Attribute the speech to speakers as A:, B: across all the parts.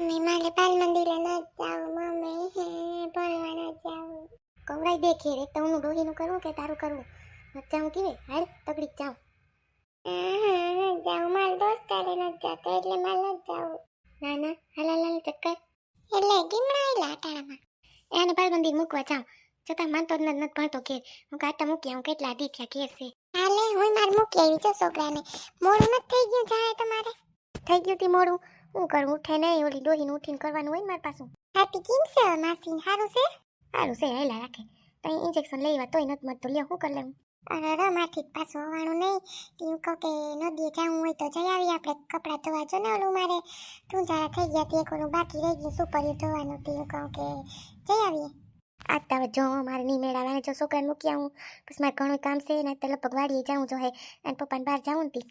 A: મારે બાલ મંદિરે ન જાવું. મમ્મી હે ભણવા ન જાવું. કવરાઈ દેખે રે. તો હું ડોહીનું કરું કે તારું કરવું ન જાઉં કેવે હાલ તકડી જાઉં. ન જાઉં. મારા દોસ્તારે ન જાતો એટલે મારે ન જાઉં. ના ના હાલ હાલ ચક્કર. એટલે ગીમડા ગીમડાયેલા અટાણામાં. એને બાલ મંદિર મૂકવા જાઉં. છતાં માનતો જ નથી ભણતો ઘેર. હું કાંટા મૂકી આવું કેટલા દી થયા ઘેર છે. હાલે હું મારે મૂકી આવી છો છોકરાને. મોડું નથી થઈ ગયું જાય તમારે? થઈ ગયું તી મોડું. હું કરું ઉઠે નહીં ઓલી ડોહીને ઉઠીને કરવાનું હોય ને મારી પાછું હાથી કેમ છે માસી સારું છે? સારું છે હેલા રાખે. તો ઇન્જેક્શન લેવા તોય નથી મળતું. લ્યો શું કરી લેવું અરે રમાથી પાછું હોવાનું નહીં. તું કહું કે નદીએ જવું હોય તો જઈ આવીએ આપણે. કપડાં ધોવા જો ને ઓલું મારે. તું જરા થઈ ગયા તે કોનું બાકી રહી ગયું સુપર્યું ધોવાનું. તું કહું કે જઈ આવીએ. આજ તો હવે જો મારે નહીં મેળાવાને જો છોકરાને મૂકી આવું. પછી મારે ઘણું કામ છે ને તો લગભગ વાડીએ જાઉં જો હે. અને પપ્પાને બહાર જાઉં તી.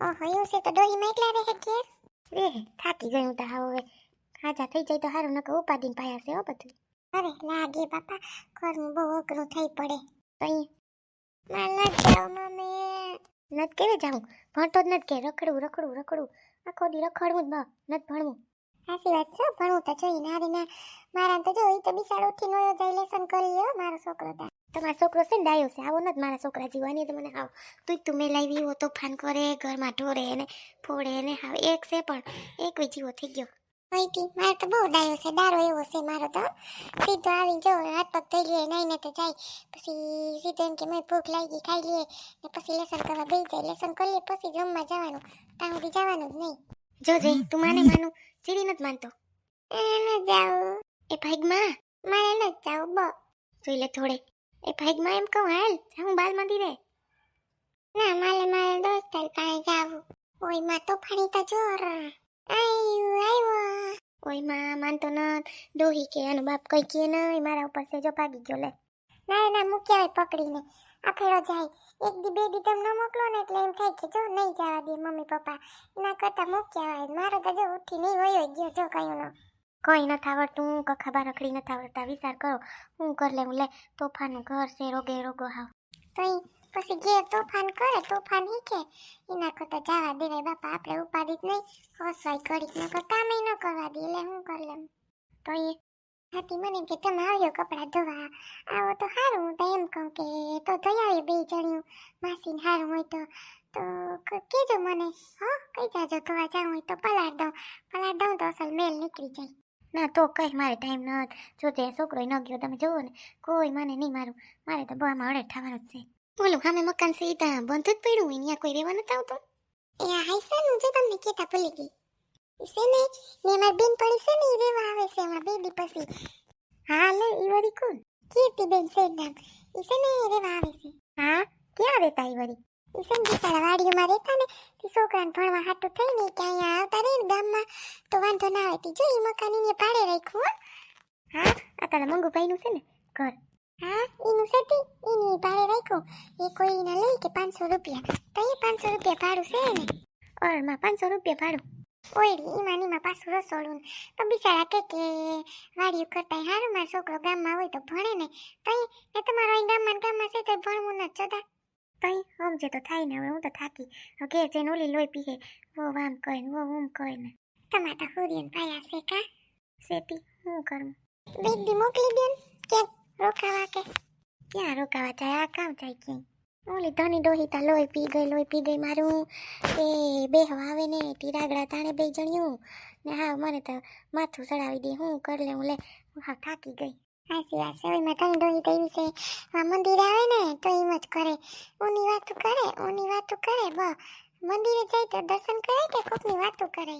A: ઓહો એવું છે તો ડોહીમાં એકલા રહે ઘેર? રે થાકી ગયું તો હવે હાજા થઈ જાય તો સારું નકર ઉપાદીને પાયા છે હો બધું. અરે, લાગે બાપા ઘરનું બહુ અઘરું થઈ પડે. તો મારા ના જાવ મમ્મી નત કેવે જાઉં? ભણતો જ નથી કે રખડું રખડું રખડું આખો દી રખડવું જ ન નથી ભણવું. સાચી વાત છે ભણવું તો જોઈએ નારી ના, મારા તો જો એ તો ઉઠી નયો જાય લેસન કરી લ્યો, મારો છોકરો તમારો છોકરો છે ને ડાયો છે. આવો નથી મારા છોકરા જીવાની તો મને આવ. તું તું મેં લાવી એવો તોફાન કરે ઘરમાં ઢોરે ને ફોડે ને હાવ એક છે પણ એક જીવો થઈ ગયો. અહીંથી મારે તો બહુ ડાયો છે. દારો એવો છે મારો તો. સીધો આવી જો હાથ પગ ધોઈ લે નહીં ને તો જાય. પછી સીધો એમ કે મેં ભૂખ લાગી ખાઈ લઈએ ને પછી લેસન કરવા બેસી જાય. લેસન કરી લે પછી જમવા જવાનું. ત્યાં સુધી જવાનું જ નહીં. જોજે તું માને માનું. ચીડી નથી માનતો. એ ન જાઉં. એ ભાગમાં? મારે ન જાઉં બ. જોઈ લે થોડે. એ ભાગમાં એમ કહું, હાલ હું બાલ મંદિરે. ના માલે મારે દોસ્તાર પાસે જાવું. ઓયમાં તોફાની તો જોર. આયુ આયુ ઓયમાં માનતો ન ડોહી કે, એનો બાપ કઈ કે નહીં મારા ઉપર સેજો ભાગી ગયો, લે. ના ના મૂક્યા હોય પકડીને. આ ફેરો જાય. એક દી, બે દી તમે ન મોકલો ને, એટલે એમ થાય કે જો નહીં જવા દે મમ્મી પપ્પા. એના કરતા મૂક્યા હોય મારો તો જો ઉઠી નહીં હોય ગયો, જો કયું ન. કઈ નથી આવડતું હું કખાબા રખડી નથી આવડતા વિચાર કરો. હું કર લેવું, લે. તોફાનનું ઘર છે, રોગે, રોગો હાવ. તો પછી ઘેર તોફાન કરે, તોફાન શીખે. એના કરતા જવા દેવાય બાપા, આપણે ઉપાડી જ નહીં. હસવાય ઘડીક નકર કામે ન કરવા દે. એટલે હું કર લેમ તો એ હાથી મને કે, તમે આવ્યો કપડાં ધોવા. આવો તો સારું હું તો એમ કહું કે તો ધોઈ આવી બે જણ્યું માસીને સારું હોય તો તો કહેજો મને, હા? કઈ જાજો, ધોવા જાઉં હોય તો પલાળ દઉં. પલાળ દઉં તો અસલ મેલ નીકળી જાય. ના, તો કઈ મારે ટાઈમ ન જો તે છોકરો ન ગયો, તમે જુઓ ને. કોઈ મને નહીં મારું. મારે તો બહામાં અડે થવાનું જ છે. બોલું હામે મકાન છે ત્યાં બંધ જ પડ્યું. હોય ત્યાં કોઈ રહેવા નથી આવતું. એ હાઈસન જો તમને કહેતા ભૂલી ગઈ. છે ને ને મારી બેન પડી છે ને એ રહેવા આવે છે હમણાં બે દી પછી હા, લે એ વળી કોણ? કીર્તિબેન છે નામ એ છે ને રહેવા આવે છે. હા, ક્યાં રહેતા એ વળી? ઈ છે ને બિચારા વાડીઓમાં રહેતા ને તે છોકરાને ભણવા હાટું થઈ ને કે અહીંયા આવતા રહે ને ગામમાં તો વાંધો ના આવે. તે જો એ મકાન એને ભાડે રાખ્યું હો. હા? આ તારા મંગુભાઈનું છે ને ઘર? હા એનું છે તે. એની ભાડે રાખ્યું. એ કોઈ ના લઈ કે પાંચસો રૂપિયા. તો એ પાંચસો રૂપિયા ભાડું છે ને. ઓરમાં પાંચસો રૂપિયા ભાડું? ઓયડી ઈમાં નીમાં પાછું રસોડું તો બિચારા કે કે વાડીયું કરતા હારું મારો છોકરો ગામમાં હોય તો ભણે ને. તો એ તમારો અહીં ગામમાં ગામમાં છે તો ભણવું ન જોતા. તઈ સમજે તો થાય ને હવે હું તો થાકી. હવે ઘેર જઈને ઓલી લોહી પીએ વો આમ કહે ને વો ઉમ કહે ને. તમારા હુરિયન પાયા છે કા? સેતી હું કરું? બેટી મોકલી દે કે રોકાવા કે? ક્યાં રોકાવા જાય? આ કામ જાય કે ઓલી ધની ડોહિતા લોહી પી ગઈ લોહી પી ગઈ મારું. એ બે આવે ને ટીરાગડા તાણે બે જણ્યું. ને હા મને તો માથું ચડાવી દે હું કરી લે. હું હા થાકી ગઈ. સાચી વાત છે. ધની ડોહી તો છે. આ મંદિર આવે ને તો એમ જ કરે. ઊની વાતો કરે ઊની વાતો કરે બ. મંદિરે જાય તો દર્શન કરે કે કોકની વાતો કરે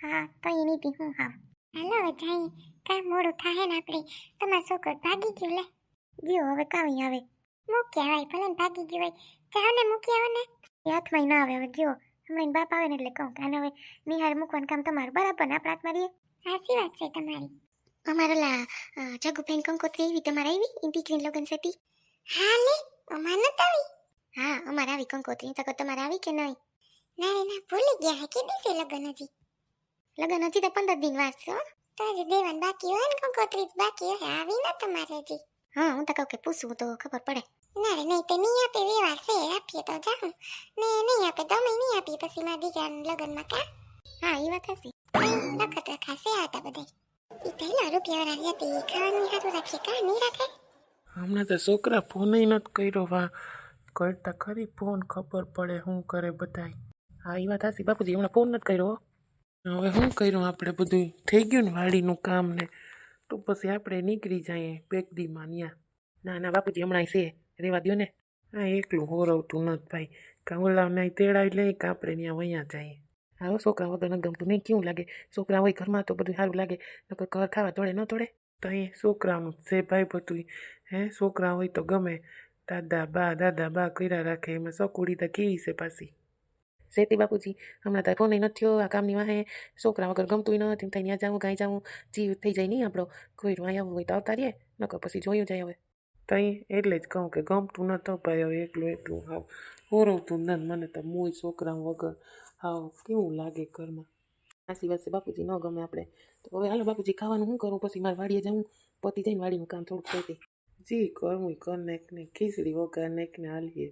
A: હા તો એની થી હું હા હાલો જાય. કાં મોડું થાય ને આપણે તમારો છોકરો ભાગી ગયો લે. ગયો હવે કાંઈ આવે. મૂકી આવાય ભલે ભાગી ગયો હોય. જાઓ ને મૂકી આવો ને. હાથમાં ના આવે હવે ગયો. હમણાં બાપ આવે ને એટલે કહું કે આને હવે નિહાર મૂકવાનું કામ તમારું. બરાબર ને આપણા હાથમાં રહીએ? સાચી વાત છે તમારી. અમારે લા જગુબેન કંકોત્રી એવી તમારે આવી? ઈ દીકરીની લગ્ન સતી હા લે અમાર નત આવી. હા અમારે આવી કંકોત્રી તકો તમારે આવી કે નહીં? ના રે ના ભૂલી ગયા હે કે દિવસે લગ્ન હતી લગ્ન હતી તો પંદર દિન વાર છે હો. તો હજી દેવાન બાકી હોય ને કંકોત્રી બાકી હોય આવી ના તમારે હજી. હા હું તો કહું કે પૂછવું તો ખબર પડે. ના રે નહીં તો નહીં આપે વ્યવહાર છે આપીએ તો જાઉં. ને નહીં આપે તો અમે નહીં આપીએ પછી મારા દીકરાના લગ્નમાં કા? હા એ વાત હશે નખત્ર ખાસે હતા બધા
B: હમણાં તો છોકરા ફોન નથી કર્યો, વા. કરતા ખરી ફોન ખબર પડે શું કરે બધાય. હા એ વાત હાસી બાપુજી, હમણાં ફોન નથી કર્યો હવે શું કર્યું આપણે બધું થઈ ગયું ને વાડીનું કામ ને. તો પછી આપણે નીકળી જઈએ બેકડીમાં ન્યા. ના ના, બાપુજી હમણાં છે. રેવા દ્યો ને હા એકલું હોરવતું નથી ભાઈ. કાં નહીં તેડાવી લઈ કાં આપણે ત્યાં વયા જઈએ. હા છોકરા વગર ન ગમતું નહીં કેવું લાગે? છોકરા હોય ઘરમાં તો બધું સારું લાગે. નકર ઘર ખાવા તોડે ન તોડે તો અહીં છોકરાનું છે ભાઈ બધું હે છોકરા હોય તો ગમે. દાદા, બા દાદા, બા કર્યા રાખે. એમાં સકુડી તો કેવી છે પાછી? શેતી બાપુજી, હમણાં તો ફોન નથી થયો આ કામની વાહે. છોકરા વગર ગમતું નથી ત્યાં જાઉં કાંઈ જાઉં. જીવ થઈ જાય નહીં આપણો. કોઈ આવવું હોય તો આવતા રહીએ નકર પછી જોયું જાય હવે. તઈ એટલે જ કહું કે ગમતું ન તો ભાઈ હવે એકલું એકલું હાવ હોરવતું નથી મને તો મોય છોકરા વગર હાવ કેવું લાગે ઘરમાં આ સિવાય છે બાપુજી ન ગમે આપણે તો હવે હાલો બાપુજી ખાવાનું શું કરું પછી મારે વાડીએ જવું પતિ જઈને વાડીનું કામ થોડુંક જાય જી કરવું કનેક ને ખીચડી વઘાર ને ને હાલીએ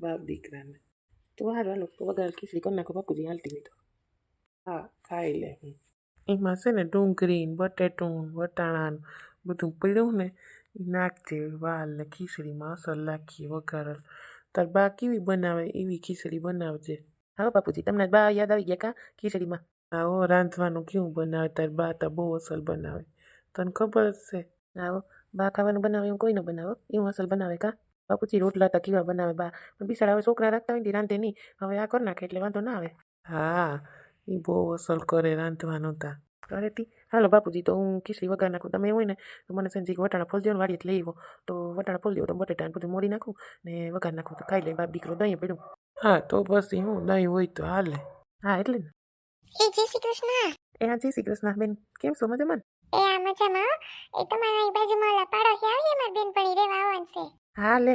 B: બાપ દીકરાને તો હારું હાલો વઘાર ખીચડી કરી નાખો બાપુજી હાલતી હોય તો હા ખાઈ લે એમાં છે ને ડુંગળી ને બટેટું વટાણા બધું પડ્યું ને એ નાખજે વાલ ને ખીચડીમાં અસર નાખીએ વઘાર તાર બા કેવી બનાવે એવી ખીચડી બનાવજે હા બાપુજી તમને બા યાદ આવી ગયા કા ખીચડીમાં હો રાંધવાનું કેવું બનાવે તાર બા તો બહુ અસલ બનાવે તને ખબર જ છે આવો બા ખાવાનું બનાવે એવું કોઈ ન બનાવો એવું અસલ બનાવે કા બાપુજી રોટલા તો કેવા બનાવે બા પણ બિસાડા હવે છોકરા રાખતા હોય ને રાંધે નહીં હવે આ કરી નાખે એટલે વાંધો ના આવે હા એ બહુ અસલ કરે રાંધવાનું તા અરે હાલો બાપુજી તો હું ખીચડી વઘાર નાખું તમે એવું હોય ને તો મને સંજીક વટાણા ફોલ દો ને વાડીએ લઈ આવો તો વટાણા ફોલ દો તો બટેટા ને બધું મોડી નાખું ને વઘાર નાખું તો ખાઈ લે બાપ દીકરો દહીં પડ્યું હા તો બસ હું દહીં હોય તો હાલે હા એટલે ને
A: એ જય શ્રી કૃષ્ણ
B: એ હા જય શ્રી કૃષ્ણ બેન કેમ છો મજામાં
A: એ આ મજામાં. એ તમારા અહીં બાજુમાં ઓલા પાડોશી આવી બેન બેનપણી રેવા આવવાનું છે
B: હા લે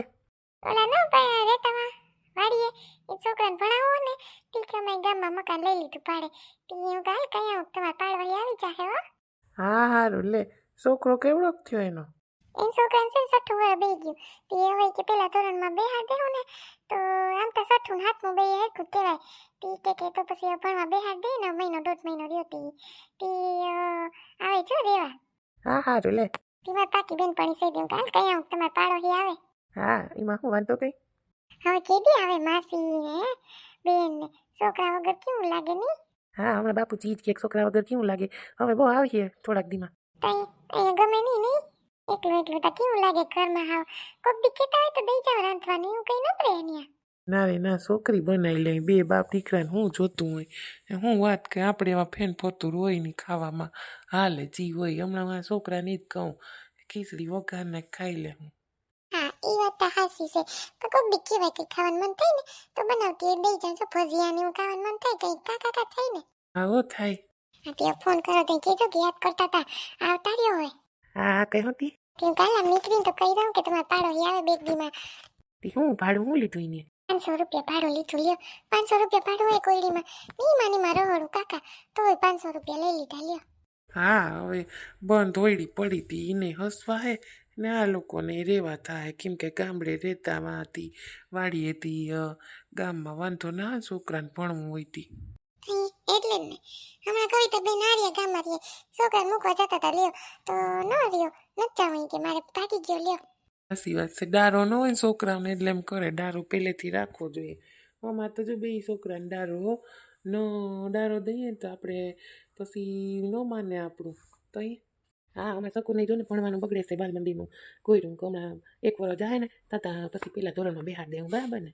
A: ઓલા ન પા- રહેતા વાડીએ. એ છોકરાને ભણાવો ને. ટીકરામાં ગામમાં મકાન લઈ લીધું પાડે તી હું કાલ કયા તમારા પાડવાઈ આવી જાહે હો.
B: હા હારું. લે છોકરો કેવડોક થયો એનો?
A: એ છોકરાને છે ને સઠ્ઠું વર બે ગયું. તે હોય કે પેલા ધોરણમાં બે બેહાડ દેવું ને તો આમ તો છઠ્ઠું ને હાથમાં બે હેરખું કહેવાય. ટી કે કે તો પછી ભણવા બેહાડ દે ને મહિનો દોઢ મહિનો રહ્યો તી તી આવે છો રેવા.
B: હા હારું લે.
A: તી પાકી બેન બેનપણી સહી દઉં કાલ કયા તમારે પાડોશી આવે.
B: હા એમાં શું વાંધો કઈ?
A: હવે કેદી આવે માસી ને બેન છોકરા વગર કેવું લાગે ને
B: હા હમણાં બાપુ ચીજ કે છોકરા વગર કેવું લાગે? હવે બહુ આવીએ થોડાક દીમાં.
A: તઈ અહીંયા ગમે નહીં નહીં? એકલું એકલું તો કેવું લાગે ઘરમાં હાવ? કોક દી કેતા હોય તો દઈ જાવ રાંધવાનું એવું કઈ ન પડે અહીંયા?
B: ના રે ના છોકરી બનાવી લે બે બાપ દીકરાને હું જોતું હોય? હું વાત કે આપણે એવા ફેન ફોતું હોય નહીં ખાવામાં. હાલે જી હોય હમણાં મારા છોકરાને જ કહું. ખીચડી વઘારને ખાઈ લે હું.
A: હા એ વાત તો હાસી છે. તો કોઈ કહેવાય કંઈ ખાવાનું મન થાય ને તો બનાવતી હોય બે જાવ છો ભજીયા ને એવું ખાવાનું મન થાય કંઈ કાકા કા થાય ને.
B: આવો થાય.
A: હા તે ફોન કરો તો કહેજો કે યાદ કરતા હતા આવતા રહ્યો હોય.
B: હા હા કઈ હતી
A: કેમ કાલ આમ નીકળીને તો કહી દઉં કે તમારા પાડોશી આવે બે દીમાં
B: તી હું ભાડું હું લીધું એને
A: પાંચસો રૂપિયા ભાડું લીધું લ્યો. પાંચસો રૂપિયા ભાડું હોય કોયડીમાં. નહીં માની મારો રહોડું કાકા. તોય પાંચસો રૂપિયા લઈ લીધા લ્યો.
B: હા હવે બંધ હોયડી પડી હતી એને હસવા હે. ને આ લોકોને રેવા થાય કેમ કે ગામડે રહેતામાં હતી વાડી હતી ગામમાં વાંધો ના છોકરાને ભણવું હોય તી
A: હી, એટલે જ ને હમણાં કવિતા બેન હાર્યા ગામમાં રહીએ છોકરા મૂકવા જતા હતા લ્યો તો ન રહ્યો નચ્ચા હોય કે મારે ભાગી ગયો લ્યો
B: સાચી વાત છે ડારો ન હોય છોકરાઓને એટલે એમ કરે ડારો પહેલેથી રાખવો જોઈએ આમાં તો જો બે છોકરાને ડારો ન ડારો દઈએ તો આપણે પછી ન માને આપણું તો હા અમે શકું નહીં જો ને ભણવાનું બગડે છે બાલ મંદિરનું કોઈ રૂમ હમણાં એક વરસ જાય ને તતા પછી પેલા ધોરણમાં બેહાડ દેવું બરાબર ને?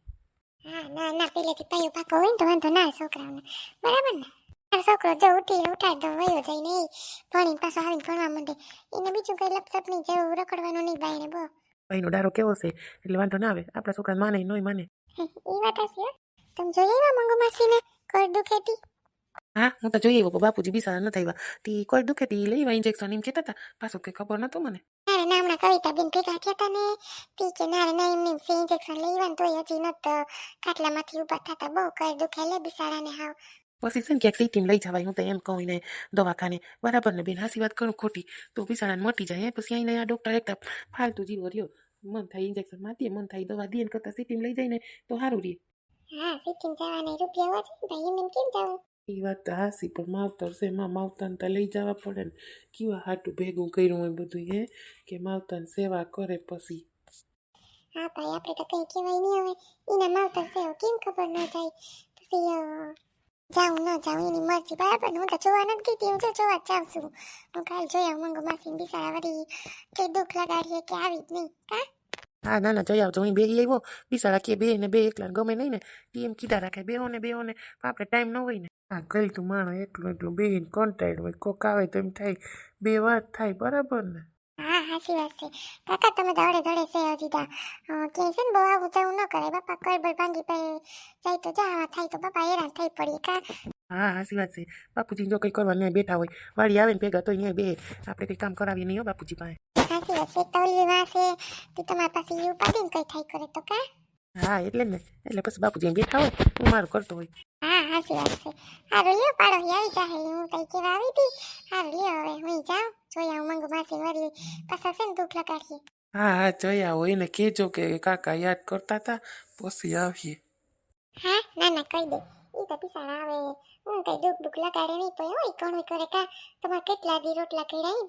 A: હા ના ના પેલેથી પાયો પાકો હોય ને તો વાંધો ના છોકરાઓને. બરાબર ને? છોકરો જો ઉઠી ઉઠાડ દો વયો જાય ને ઈ પાછો આવીને ભણવા માંડે. એને બીજું કઈ લપસપ નહીં જેવું રખડવાનું નહીં બાઈને
B: ભાઈનો ડારો કેવો છે? એટલે વાંધો ના આવે. આપણા છોકરા માને નોય માને.
A: એ વાત હશે. તમે જોઈ આવ્યા મંગુ માસીને કર દુખેતી
B: હા હું તો જોઈએ આવ્યો બાપુજી બિસારા ન થયા તી કોઈ દુખે તી લઈ ઇન્જેક્શન એમ કહેતા હતા પાછું કે ખબર નતું મને
A: નારે ના હમણાં કવિતા બેન ભેગા થયા હતા ને તી કે નારે ના એમને એમ ઇન્જેક્શન લેવાનું તો હજી નત ખાટલામાંથી ઊભા થતા બહુ કર દુખે લે બિસાડાને હાવ
B: પછી છે ને ક્યાંક સિટીમાં લઈ જવાય હું તો એમ કહું ને દવાખાને બરાબર ને બેન હાસી વાત કરું ખોટી તો બિસાડાને મટી જાય પછી અહીં આ ડૉક્ટર એકતા ફાલતુ જીવો રહ્યો મન થાય ઇન્જેક્શન માતીએ મન થાય દવા દે ને કરતાં સિટીમાં લઈ જાય ને તો સારું રહે
A: હા સિટીમ જવાના રૂપિયા હોય ભાઈ એમ કેમ જવું
B: એ વાત તો હાસી પણ માવતર છે એમાં માવતરને તો લઈ જવા પડે ને કેવા હાટું ભેગું કર્યું હોય બધું હે કે માવતરની સેવા કરે પછી
A: હા ભાઈ આપણે તો કંઈ કહેવાય નહીં હવે એના માવતર છે કેમ ખબર ન થાય પછી જાઉં ન જાઉં એની મરજી બરાબર હું તો જોવા નથી ગઈ હું તો જોવા જ જાઉં છું હું કાલ જોયા મંગો માસી બિચારા વળી કે દુઃખ લગાડીએ કે આવી જ નહીં કા
B: હા ના ના જઈ આવજો અહીં બેહી આવ્યો બિસાડા કે બે ને બે એકલા ગમે નહીં ને એમ કીધા રાખે બેહો ને બેહો ને આપણે ટાઈમ ન હોય ને ગઈ તું માણો એકલું એકલું બેહીને કોન્ટાક્ટ હોય કોક આવે તો એમ થાય બે વાત થાય બરાબર ને?
A: હા સાચી વાત છે. કાકા તમે દોડે દોડે છે હજી દા કે છે ને બહુ આવું જવું ન કરે બાપા કરબલ ભાંગી પે જાય તો જવા થાય તો બાપા હેરાન થઈ પડીએ કા?
B: હા હાસી વાત છે. બાપુજી જો કંઈ કરવા નહીં બેઠા હોય વાળી આવે ને ભેગા તો અહીંયા બે આપણે કંઈ કામ કરાવીએ નહીં હો બાપુજી પાસે.
A: સાચી વાત છે. તોલી વાસે તું તમારી પાસે યુ પાડીને કંઈ થાય કરે તો કા?
B: હા એટલે ને. એટલે પછી બાપુજી અહીં બેઠા હોય હું મારું કરતો હોય.
A: હા સાચી વાત છે. હારું લ્યો પાડો આવી જાહે. હું કઈ કેવા આવી હતી? હારું લ્યો હવે હું જાઉં. જોયા આવું મંગુ માસી વરલી પાછા છે ને દુઃખ લગાડીએ.
B: હા હા જોઈ હોય એને કહેજો કે કાકા યાદ કરતા હતા પછી આવીએ.
A: હા ના ના કહી દે. ઈ તો બિચારા આવે. હું કઈ દુઃખ દુઃખ લગાડે નહીં પણ હોય ઘણું કરે કા. તમારે કેટલા દી રોટલા કર્યા ઈ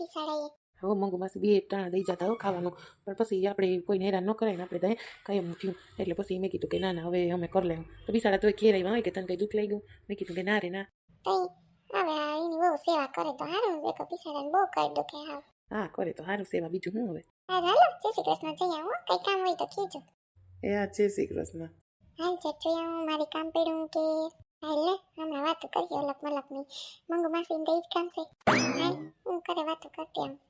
A: બિચારા
B: હવે મંગુ માસી બે ટાણા દઈ જતા હો ખાવાનું પણ પછી આપણે કોઈને હેરાન ન કરે ને આપણે તો કાંઈ એમ થયું એટલે પછી મેં કીધું કે ના ના હવે અમે કરી લેવું તો બિસાડા તો ઘેર આવ્યા હોય કે તને કંઈ દુઃખ લાગ્યું મેં કીધું કે ના રે ના
A: તઈ હવે આ એની બહુ સેવા કરે તો હારું દેખો બિચારાને બહુ કરી દુખે હાવ
B: હા કરે તો સારું સેવા બીજું શું હવે
A: હા હાલો જય શ્રી કૃષ્ણ જઈ આવો કઈ કામ હોય તો કહેજો
B: એ આ જય શ્રી કૃષ્ણ
A: હાલ છે જોઈ આવું મારી કામ પડ્યું કે હાલ લે હમણાં વાતો કરીએ અલગ મલકની મંગુ માસી ને જ કામ છે હાલ હું કરે વાતો કરતી આવું